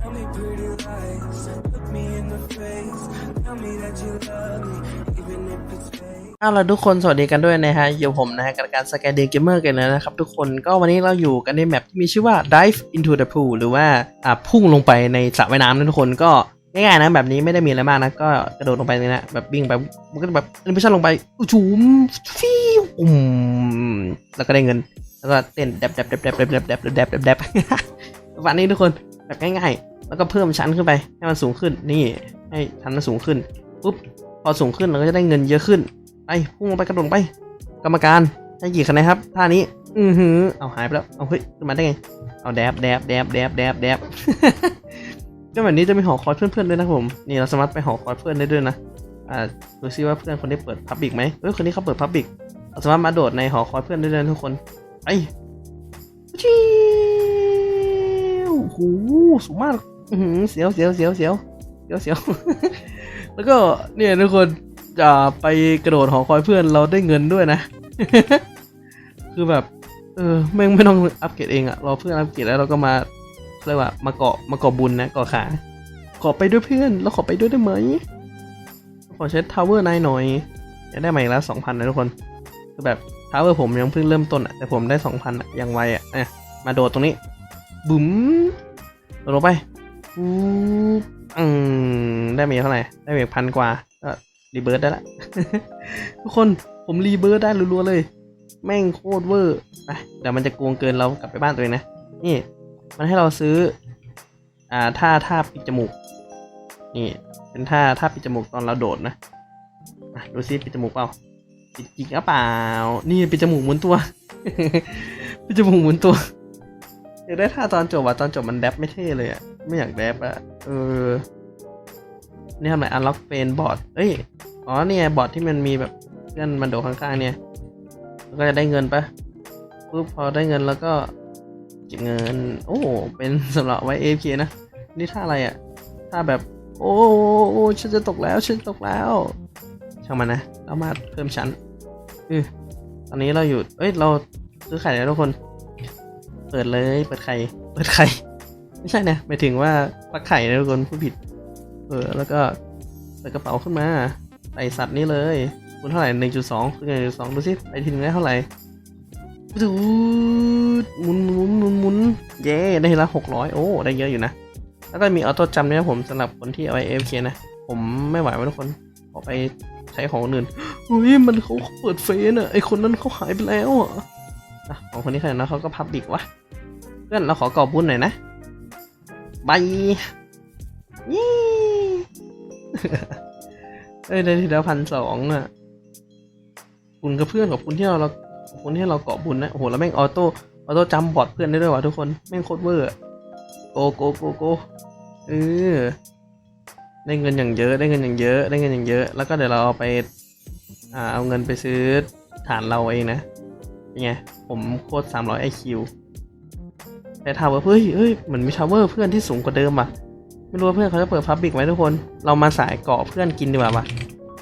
Tell me pretty lies. Look me in the face. Tell me that you love me, even if it's fake. เอาละทุกคนสวัสดีกันด้วยนะฮะอยู่ผมนะฮะกับการสแกนเดนเกมเมอร์กันแล้วนะครับทุกคนก็วันนี้เราอยู่กันในแมปที่มีชื่อว่า Dive into the pool หรือว่าอ่าพุ่งลงไปในสระว่ายน้ำนะทุกคนก็ง่ายๆนะแบบนี้ไม่ได้มีอะไรมากนะก็กระโดดลงไปนี่นะแบบวิ่งไปมันก็แบบแอนิเมชั่นลงไปอุ้ยจูมฟิวอืมแล้วก็ได้เงินแล้วก็เต้นแดบแดบแดบแดบแดบแดบแดบแดบแดบแดบวันนี้ทุกคน แบบง่ายๆ แล้วก็เพิ่มชั้นขึ้นไป ให้มันสูงขึ้นนี่ ให้ชั้นมันสูงขึ้นปุ๊บพอสูงขึ้นเราก็จะได้เงินเยอะขึ้นไปพุ่งลงไปกระโดดไป กรรมการให้กี่คะแนนครับท่านี้ อือหือเอาหายไปแล้วเอาเฮ้ยขึ้นมาได้ไงเอาแดบแดบแดบแดบแดบแดบก็แบบนี้จะมีหอคอยเพื่อนๆด้วยนะผมนี่เราสามารถไปหอคอยเพื่อนได้ด้วยนะอ่าดูซิว่าเพื่อนคนนี้เปิดพับบิกไหมเฮ้ยคนนี้เขาเปิดพับบิกเราสามารถมาโดดในหอคอยเพื่อนได้เลยทุกคนไปชิวโอ้โหสูงมากเสียวเสียวเสียวเสียวเสียวเสียวแล้วก็เนี่ยทุกคนจะไปกระโดดหอคอยเพื่อนเราได้เงินด้วยนะ คือแบบ เออแม่ไม่ต้องอัปเกรดเองอะรอเพื่อนอัปเกรดแล้วเราก็มาเรียกว่ามาเกาะมาเกาะบุญนะเกาะขาขอไปด้วยเพื่อนเราขอไปด้วยได้ไหมขอใช้ทาวเวอร์นายหน่อยอยากได้มาอีกแล้วสองพันนะทุกคนคือแบบทาวเวอร์ผมยังเพิ่งเริ่มต้นอะแต่ผมได้สองพันอะยังไวอะอะมาโดดตรงนี้บุ๋ม ลงไปอืมได้มาอีกเท่าไหร่ ได้มาอีกพันกว่าก็รีเบิร์ดได้ละ ทุกคนผมรีเบิร์ดได้รัวๆเลย แม่งโคตรเวอร์ไปเดี๋ยวมันจะโกงเกินเรากลับไปบ้านตัวเองนะ นี่ มันให้เราซื้อ อ่าท่าท่าปิดจมูก นี่ เป็นท่าท่าปิดจมูกตอนเราโดดนะอะดูซิปิดจมูกเปล่าปิดจริงหรือเปล่า นี่ปิดจมูกหมุนตัวปิดจมูกหมุนตัว อยากได้ท่าตอนจบว่ะตอนจบมันแดบไม่เท่เลยอะไม่อยากแดบอะเออ นี่ทำไมอันล็อกเป็นบอร์ดเอ้ย อ๋อเนี่ยบอร์ดที่มันมีแบบเพื่อนมันโดดข้างๆเนี่ยแล้วก็จะได้เงินปะปุ๊บพอได้เงินแล้วก็เก็บเงิน โอ้เป็นสำหรับไว้ AFK นะ นี่ท่าอะไรอะ่ะ ท่าแบบ โอ้โอ้ฉันจะตกแล้วฉันตกแล้ว ช่างมันนะเรามาเพิ่มชั้นอือตอนนี้เราอยู่เอ้ย เราซื้อไข่แล้วทุกคน เปิดเลย เปิดไข่ เปิดไข่ ไม่ใช่นะหมายถึงว่าฟักไข่นะทุกคนผู้ผิด เออ แล้วก็เปิดกระเป๋าขึ้นมา ใส่สัตว์นี้เลยคุณเท่าไหร่หนึ่งจุดสองคือหนึ่งจุดสองดูสิไปทีนึงได้เท่าไหร่ดูหมุนหมุนหมุนหมุนเย้ ได้ละหกร้อยโอ้ ได้เยอะอยู่นะ แล้วก็มีออโต้จำด้วยนะผมสำหรับคนที่เอาไว้เอฟเคนะ ผมไม่ไหวว่ะทุกคน ขอไปใช้ของอื่นเฮ้ย มันเขาเปิดเฟซอะไอคนนั้นเขาหายไปแล้วอะ อะของคนนี้ใครนะเขาก็พับบิกวะ เพื่อนเราขอกอบบุญหน่อยนะบายยี่เอ้ยได้ทีละพันสองอะคุณกับเพื่อนกับคุณที่เราเราขอบคุณที่เราเกาะบุญนะ โอ้โห แล้วแม่งออโต้ ออโต้จัมบอดเพื่อนได้ด้วยวะทุกคน แม่งโคตรเวอร์โกโกโกโกเออได้เงินอย่างเยอะ ได้เงินอย่างเยอะ ได้เงินอย่างเยอะ แล้วก็เดี๋ยวเราเอาไป อ่า เอาเงินไปซื้อฐานเราเองนะ เป็นไง ผมโคตรสามร้อยไอคิวแต่ทาวเวอร์เฮ้ยเฮ้ยเหมือนมีทาวเวอร์เพื่อนที่สูงกว่าเดิมอะ ไม่รู้ว่าเพื่อนเขาจะเปิดพับบิกไหมทุกคน เรามาสายเกาะเพื่อนกินดีกว่าปะ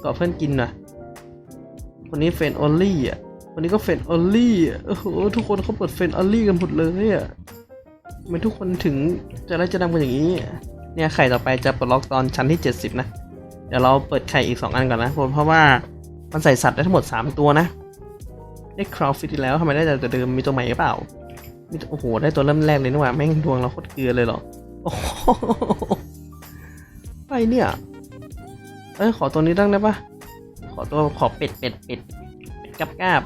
เกาะเพื่อนกินน่ะ คนนี้เฟนออลลี่อะ คนนี้ก็เฟนออลลี่อะโอ้โหทุกคนเขาเปิดเฟนออลลี่กันหมดเลยอะทำไมทุกคนถึงจะได้จะดำกันอย่างนี้ เนี่ยไข่ต่อไปจะปลดล็อกตอนชั้นที่ 70 นะ เดี๋ยวเราเปิดไข่อีก 2 อันก่อนนะเพราะว่ามันใส่สัตว์ได้ทั้งหมด 3 ตัวนะ ได้คราวฟิตแล้วทำไมได้แต่เดิมมีตัวใหม่หรือเปล่าโอ้โห ได้ตัวเริ่มแรกเลยนี่หว่า แม่งดวงเราโคตรเกลือเลยเหรอโอ้โหไปเนี่ย เอ้ย ขอตัวนี้ตั้งได้ปะขอตัวขอเป็ดเป็ดเป็ดเป็ดกับกาบ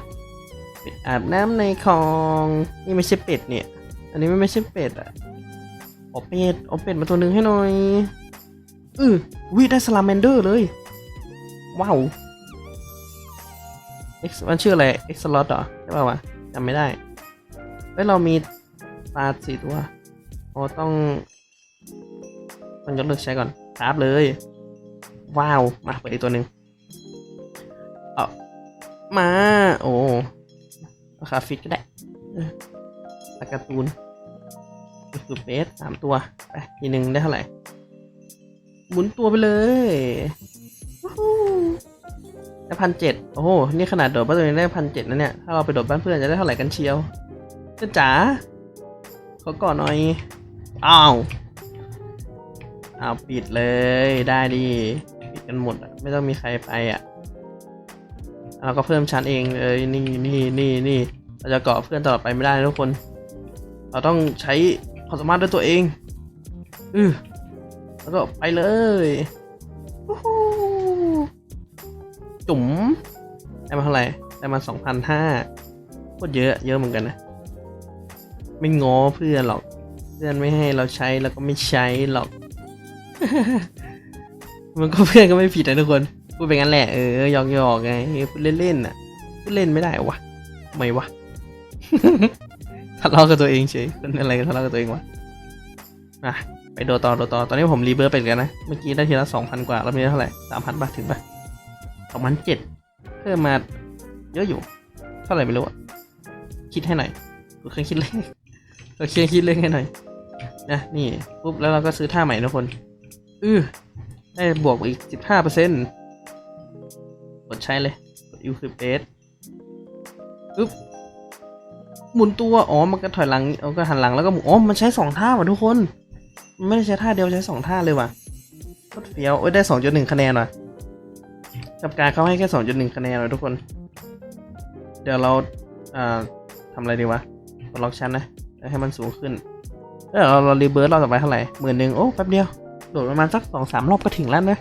เป็ดอาบน้ำในคลอง นี่ไม่ใช่เป็ดเนี่ย อันนี้ไม่ไม่ใช่เป็ดอะขอเป็ดเอาเป็ดมาตัวหนึ่งให้หน่อย อือวิได้สลาแมนเดอร์เลย ว้าว X มันชื่ออะไร X slot เหรอใช่ป่าวะจำไม่ได้เฮ้ยเรามีปลาสี่ตัวโอ้ต้องมันยกเลิกใช้ก่อนคราฟเลย ว้าว มาเปิดอีกตัวหนึ่งเอามา โอ้ราคาฟิตก็ได้ปาการ์ตูนนี่คือเบสสามตัว ไป ทีหนึ่งได้เท่าไหร่ หมุนตัวไปเลยวู้ ได้พันเจ็ดโอ้โห นี่ขนาดโดดบ้านตัวเองได้พันเจ็ดนะเนี่ย ถ้าเราไปโดดบ้านเพื่อนจะได้เท่าไหร่กันเชียวเจ้าจ๋าขอก่อนหน่อย อ้าวเอาปิดเลยได้ดิปิดกันหมดไม่ต้องมีใครไปอะเราก็เพิ่มชั้นเองเลยนี่นี่นี่นี่เราจะเกาะเพื่อนตลอดไปไม่ได้ทุกคน เราต้องใช้ความสามารถด้วยตัวเองอือแล้วก็ไปเลย จุ๋มได้มาเท่าไหร่ได้มาสองพันห้าโคตรเยอะ เยอะเหมือนกันนะ ไม่ง้อเพื่อนหรอก เพื่อนไม่ให้เราใช้แล้วก็ไม่ใช้หรอก มันก็เพื่อนก็ไม่ผิดนะทุกคนพูดไปงั้นแหละเออหยอกหยอกไงพูดเล่นๆน่ะพูดเล่นไม่ได้วะไม่วะทะเลาะกับตัวเองเฉยเป็นอะไรทะเลาะกับตัวเองวะอะไปโดต่อโดต่อตอนนี้ผมรีเบิร์ตไปกันนะ เมื่อกี้ได้ทีละสองพันกว่า แล้วมีเท่าไหร่สามพันบาทถึงปะ สองพันเจ็ดเพิ่มมาเยอะอยู่ เท่าไหร่ไม่รู้อะคิดให้หน่อยกูเคยคิดเลขโอเคยคิดเลขให้หน่อยนะนี่ปุ๊บแล้วเราก็ซื้อท่าใหม่ทุกคนอือได้บวกอีกสิบห้าเปอร์เซ็นต์กดใช้เลยกด U คือเบสปึ๊บหมุนตัว อ๋อ มันก็ถอยหลังเอาก็หันหลังแล้วก็หมุน อ๋อ มันใช้สองท่าว่ะทุกคน มันไม่ได้ใช้ท่าเดียวใช้สองท่าเลยว่ะโคตรเฟี้ยว โอ้ยได้สองจุดหนึ่งคะแนนว่ะ กับการเขาให้แค่สองจุดหนึ่งคะแนนเลยทุกคน เดี๋ยวเราอ่าทำอะไรดีวะกดล็อกชั้นนะ ให้มันสูงขึ้นเออเราเรารีเบิร์ตเราต่อไปเท่าไหร่หมื่นหนึ่งโอ้แป๊บเดียว โดดประมาณสักสองสามรอบก็ถึงแล้วนะ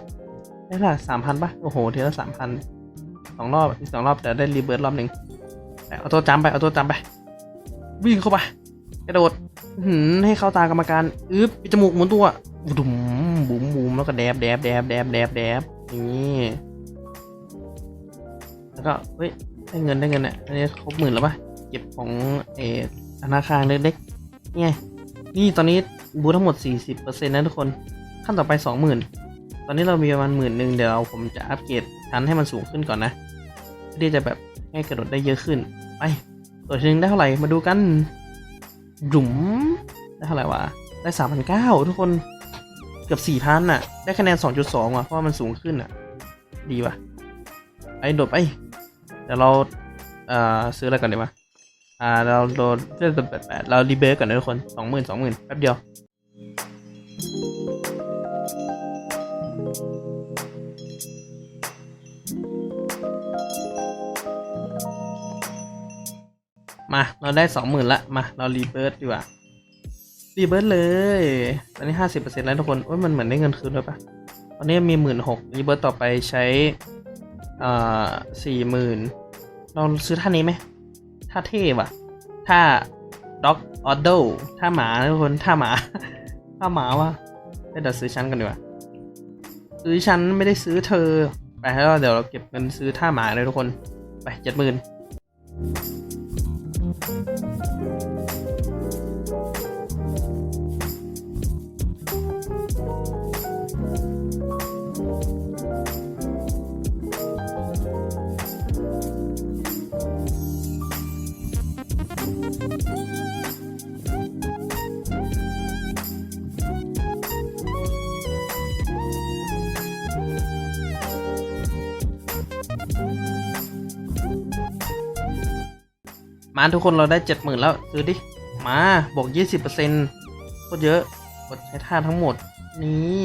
ได้ละสามพันปะโอ้โหทีละสามพันสองรอบอีกสองรอบเดี๋ยวได้รีเบิร์ตรอบหนึ่งเอาตัวจำไปเอาตัวจำไป วิ่งเข้าไปกระโดดหืให้เข้าตากรรมการอึ๊บปิดจมูกหมุนตัวบุ๋มบุ๋มบุ๋มแล้วก็แดบแดบแดบแดบแดบแดบนี่ แล้วก็เฮ้ยได้เงินได้เงินเนี่ยอันนี้ครบหมื่นแล้วปะเก็บของเออธนาคารเล็กๆนี่ไงนี่ตอนนี้บูทั้งหมด 40%นะทุกคนขั้นต่อไป 20,000 ตอนนี้เรามีประมาณหมื่นหนึ่งเดี๋ยวผมจะอัปเกรดชั้นให้มันสูงขึ้นก่อนนะเพื่อที่จะแบบให้กระโดดได้เยอะขึ้นไปตัวทีนึงได้เท่าไหร่มาดูกันดุ๋มได้เท่าไหร่วะได้สามพันเก้าทุกคนเกือบสี่พันน่ะ ได้คะแนนสองจุดสองว่ะเพราะว่ามันสูงขึ้นอะ ดีว่ะไปโดดไป เดี๋ยวเราเอ่อซื้ออะไรก่อนดีวะอ่าเราโดนเพื่อแปดแปดเรารีเบิร์ก่อนนะทุกคนสองหมื่นสองหมื่นแป๊บเดียวมาเราได้สองหมื่นละมาเรารีเบิร์ดีกว่ารีเบิร์เลยตอนนี้ห้าสิบเปอร์เซ็นต์แล้วทุกคนโอ้ยมันเหมือนได้เงินคืนด้วยปะตอนนี้มีหมื่นหกรีเบิร์ต่อไปใช้ อ่าสี่หมื่นเราซื้อท่านี้ไหมท่าเท่ว่ะท่าด็อกออโดท่าหมานะทุกคนท่าหมาท่าหมาวะเดี๋ยวซื้อชั้นกันดีกว่าซื้อชั้นไม่ได้ซื้อเธอไปแล้วเดี๋ยวเราเก็บเงินซื้อท่าหมาเลยทุกคน ไปเจ็ดหมื่น มาทุกคนเราได้เจ็ดหมื่นแล้ว ซื้อดิ มาบวกยี่สิบเปอร์เซ็นต์โคตรเยอะ กดใช้ท่าทั้งหมด นี่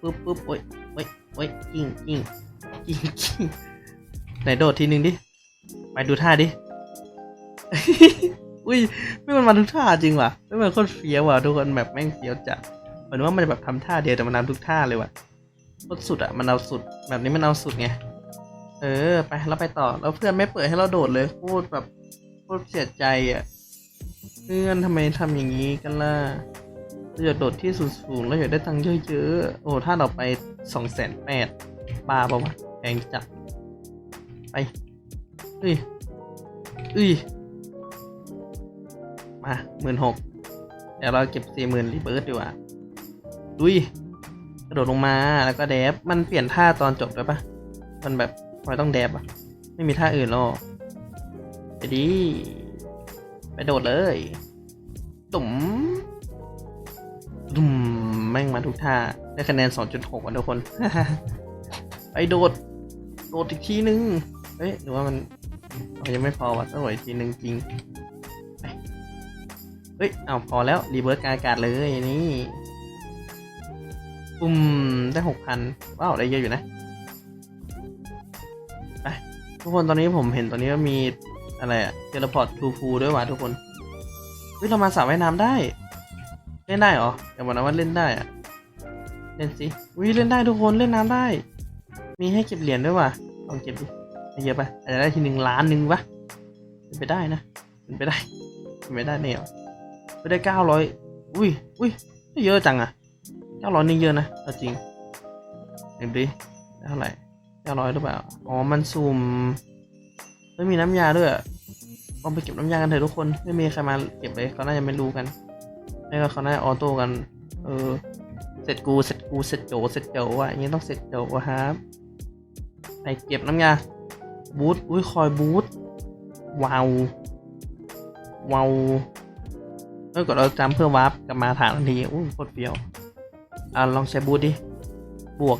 ปึ๊บปึ๊บโอ้ยโอ้ยโอ้ยกิ้งกิ้งกิ้งกิ้งไหนโดดทีนึงดิ ไปดูท่าดิ อุ้ยไม่มันมาทุกท่าจริงว่ะไม่มันโคตรเฟี้ยวว่ะทุกคนแบบแม่งเฟี้ยวจัดเหมือนว่ามันจะแบบทำท่าเดียวแต่มันทำทุกท่าเลยว่ะโคตรสุดอะมันเอาสุด แบบนี้มันเอาสุดไง เออไปเราไปต่อแล้วเพื่อนไม่เปิดให้เราโดดเลยโคตรแบบ โคตรเสียใจอะเพื่อนทำไมทำอย่างนี้กันล่ะเราอยากโดดที่สูงๆแล้วอยากได้ตังค์เยอะๆ โอ้ถ้าเราไปสองแสนแปดบาปะวะแพงจัดไปเอ้ยเอ้ยมาหมื่นหกเดี๋ยวเราเก็บสี่หมื่นรีเบิร์ดดีกว่าดุยกระโดดลงมาแล้วก็แดบมันเปลี่ยนท่าตอนจบด้วยปะมันแบบทำไมต้องแดบอะไม่มีท่าอื่นหรอก ไปดี ไปโดดเลยตุ่มตุ่มแม่งมาทุกท่า ได้คะแนน 2.6อะทุกคน ไปโดด โดดอีกทีนึง เฮ้ย หรือว่ามันยังไม่พอวะต้องหอีกทีนึงจริง เฮ้ย เอาพอแล้ว รีเบิร์ตกางอากาศเลยนี่ปุ่มได้หกพันว้าว ได้เยอะอยู่นะไปทุกคนตอนนี้ผมเห็นตอนนี้ก็มี อะไรอะเทเลพอร์ตทูฟูด้วยว่ะทุกคนเฮ้ยเรามาสระว่ายน้ำได้ เล่นได้เหรออย่าบอกนะว่าเล่นได้อะเล่นสิวิเล่นได้ทุกคนเล่นน้ำได้ มีให้เก็บเหรียญด้วยว่ะลองเก็บดิเยอะไปอาจจะได้ทีหนึ่งล้านหนึ่งวะเป็นไปได้นะเป็นไปได้เป็นไปได้เนี่ยไม่ได้เก้าร้อยอุ้ยอุ้ยเยอะจังอะเก้าร้อยนี่เยอะนะเอาจริงเห็นดิได้เท่าไหร่เก้าร้อยหรือเปล่า อ๋อ มันซูมไม่มีน้ำยาด้วยอะ ลองไปเก็บน้ำยางกันเถอะทุกคน ไม่มีใครมาเก็บเลยเขาน่าจะไม่รู้กันไม่ก็เขาน่าออโต้กัน เออ เสร็จกูเสร็จกูเสร็จโจเสร็จโจวะอย่างนี้ต้องเสร็จโจวะครับไปเก็บน้ำยาบูทอุ้ยคอยบูทว้าววาวเออกดเอาจำเพื่อวาร์ปกลับมาฐานทันทีอู้โคตรเปรี้ยวอ่าลองใช้บูทดิ บวก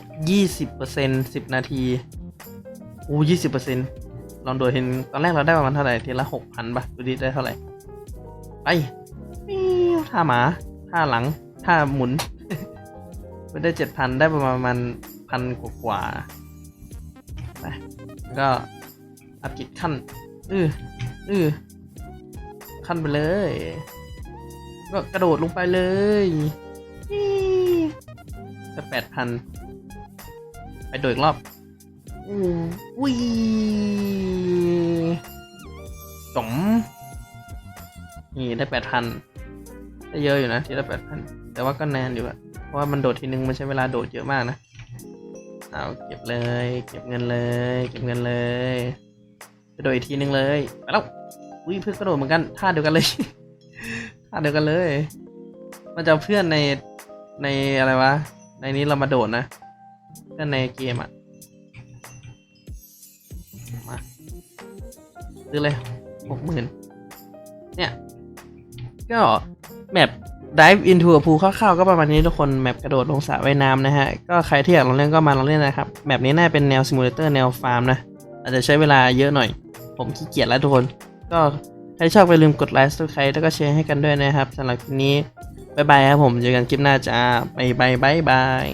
20% 10 นาทีอู้20% ลองดูเห็นตอนแรกเราได้ประมาณเท่าไหร่ทีละหกพันป่ะดูดิได้เท่าไหร่ไปท่าหมาท่าหลังท่าหมุนไม่ได้เจ็ดพันได้ประมาณมาณพันกว่ากว่านะก็อัพกิจขั้นอืออือขั้นไปเลย ก็กระโดดลงไปเลยจะแปดพันไปโดดอีกรอบ วิจอมนี่ได้แปดพันได้เยอะอยู่นะทีละแปดพันแต่ว่าก็แนนอยู่อะเพราะว่ามันโดดทีนึงมันใช้เวลาโดดเยอะมากนะเอาเก็บเลย เก็บเงินเลย เก็บเงินเลยไปโดดอีกทีนึงเลยไปแล้วอุ้ยเพื่อนกระโดดเหมือนกันท่าเดียวกันเลยท่าเดียวกันเลย มันจะเอาเพื่อนในในอะไรวะ ในนี้เรามาโดดนะเพื่อนในเกมอะ ซื้อเลยหกหมื่นเนี่ย ก็แมป dive into a pool คร่าวๆก็ประมาณนี้ทุกคน แมปกระโดดลงสระว่ายน้ำนะฮะ ก็ใครที่อยากลองเล่นก็มาลองเล่นนะครับ แมปนี้น่าเป็นแนวซิมูเลเตอร์แนวฟาร์มนะ อาจจะใช้เวลาเยอะหน่อย ผมขี้เกียจแล้วทุกคน ก็ใครชอบไปลืมกดไลค์ทุกใครแล้วก็แชร์ให้กันด้วยนะครับสำหรับคลิปนี้ บ๊ายบายครับผม เจอกันคลิปหน้าจ้าบายบายบายบาย